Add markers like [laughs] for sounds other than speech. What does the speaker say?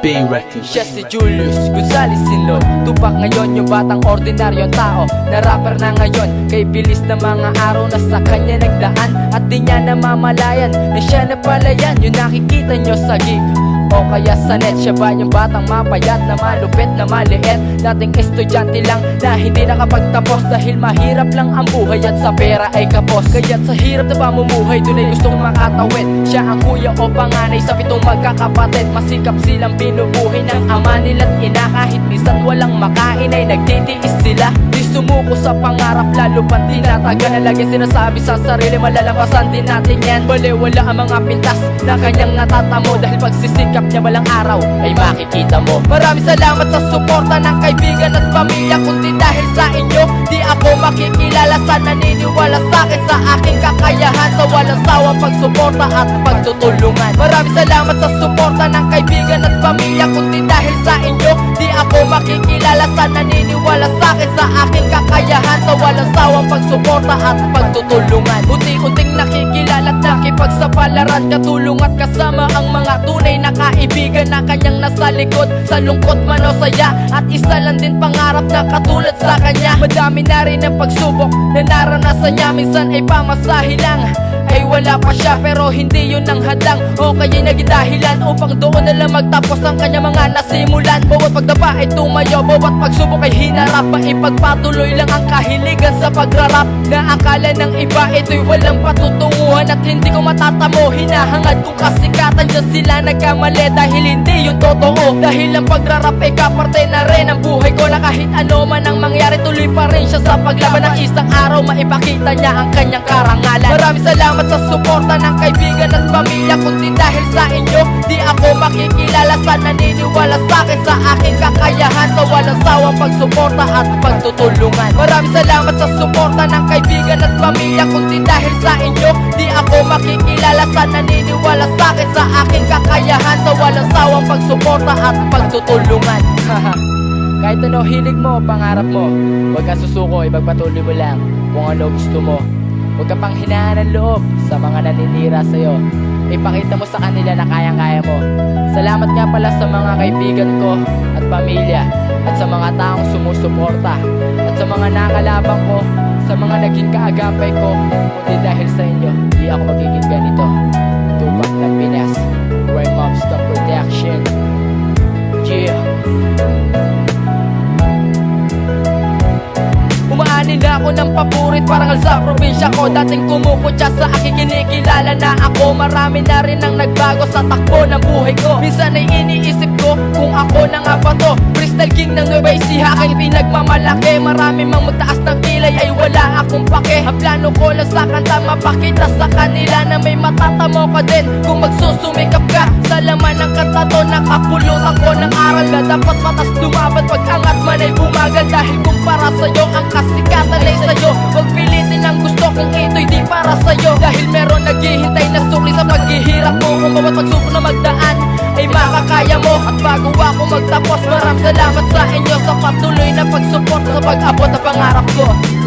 Bay Records. Siya si Julius Gonzales Sinlon Tupak ngayon yung batang ordinaryong tao Na rapper na ngayon. Kay bilis na mga araw na sa kanya nagdaan. At di niya namamalayan Na siya na pala yan Yung nakikita nyo sa gig o kaya sa net Siya ba yung batang mapayat na malupit na maliit? Dating estudyante lang na hindi nakapagtapos Dahil mahirap lang ang buhay at sa pera ay kapos. Kaya't sa hirap na pamumuhay doon ay gustong makatawid. Siya ang kuya o panganay sa pitong magkakapatid. Masikap silang binubuhay ng ama nila't ina. Kahit minsan walang makain ay nagtitiis sila. Di sumuko sa pangarap lalo pa tinatagal na lagi sinasabi sa sarili Malalampasan din natin yan. Baliwala ang mga pintas na kanyang natatamo. Dahil pagsisikap niya balang araw. Ay makikita mo. Maraming salamat sa suporta ng kaibigan at pamilya. Kundi dahil sa inyo di ako makikilala. Sa naniniwala sa akin sa aking kakayahan. Sa walang sawang pagsuporta at pagtutulungan. Maraming salamat sa suporta ng kaibigan at pamilya. Kundi dahil sa inyo di ako makikilala. Sa naniniwala sa akin sa aking kakayahan. Sa walang sawang pagsuporta at pagtutulungan. Unti-unting at nakipagsapalaran Katulong at kasama ang mga tunay na kaibigan Na kanyang nasa likod. Sa lungkot man o saya At isa lang din pangarap na katulad sa kanya. Madami na rin ang pagsubok na naranasan niya. Minsan ay pamasahe lang wala pa siya pero hindi yun ang hadlang. O kaya'y naging dahilan upang doon na lang magtapos ang kanya mga nasimulan. Bawat pagdapa ay tumayo, bawat pagsubok ay hinarap. Maipagpatuloy lang ang kahiligan sa pagrarap. Na akala ng iba ito'y walang patutunguhan At hindi ko matatamo, hinahangad kong kasikatan Diyan sila nagkamali dahil hindi yun totoo. Dahil ang pagrarap ay kaparte na rin ang buhay kahit ano man ang mangyari tuloy pa rin siya sa paglaban Ng isang araw. Maipakita niya ang kanyang karangalan. Maraming salamat sa suporta ng kaibigan at pamilya. Kundi dahil sa inyo di ako makikilala. Sa naniniwala sa akin sa aking kakayahan Sa walang sawang pagsuporta at pagtutulungan. Maraming salamat sa suporta ng kaibigan at pamilya. Kundi dahil sa inyo di ako makikilala. Sa naniniwala sa akin sa aking kakayahan Sa walang sawang pagsuporta at pagtutulungan [laughs] Kahit ano hilig mo, pangarap mo. Huwag kang susuko, ipagpatuloy mo lang Kung ano gusto mo. Huwag ka pang hinaan ng loob sa mga naninira sa'yo. Ipakita mo sa kanila na kayang-kaya mo. Salamat nga pala sa mga kaibigan ko at pamilya At sa mga taong sumusuporta At sa mga nakalabang ko Sa mga naging kaagapay ko. Kundi dahil sa inyo, di ako magiging ganito Ako ng papurit parang sa probinsya ko. Dating kumukutya sa aking kinikilala na ako. Marami na rin ang nagbago sa takbo ng buhay ko. Minsan ay iniisip ko kung ako na nga ba to Crystal King ng Nueva Ecija aking pinagmamalaki. Marami mang magtaas ng kilay ay wala akong pake. Ang plano ko lang sa kanta mapakita sa kanila Na may matatamo ka din. Kung magsusumikap ka Sa laman ng kanta to nakapulot ako ng aral na Dapat matas lumaban pag angat man ay bumagal Dahil kung para sa'yo ang kasikatan ay sa'yo. Huwag pilitin ang gusto kung ito'y di para sa'yo. Dahil meron naghihintay na sukli sa paghihirap mo. Kung bawat pagsubok na magdaan ay makakaya mo. At bago ako magtapos. Marang salamat sa inyo sa patuloy na pagsuport Sa pag-abot na pangarap ko.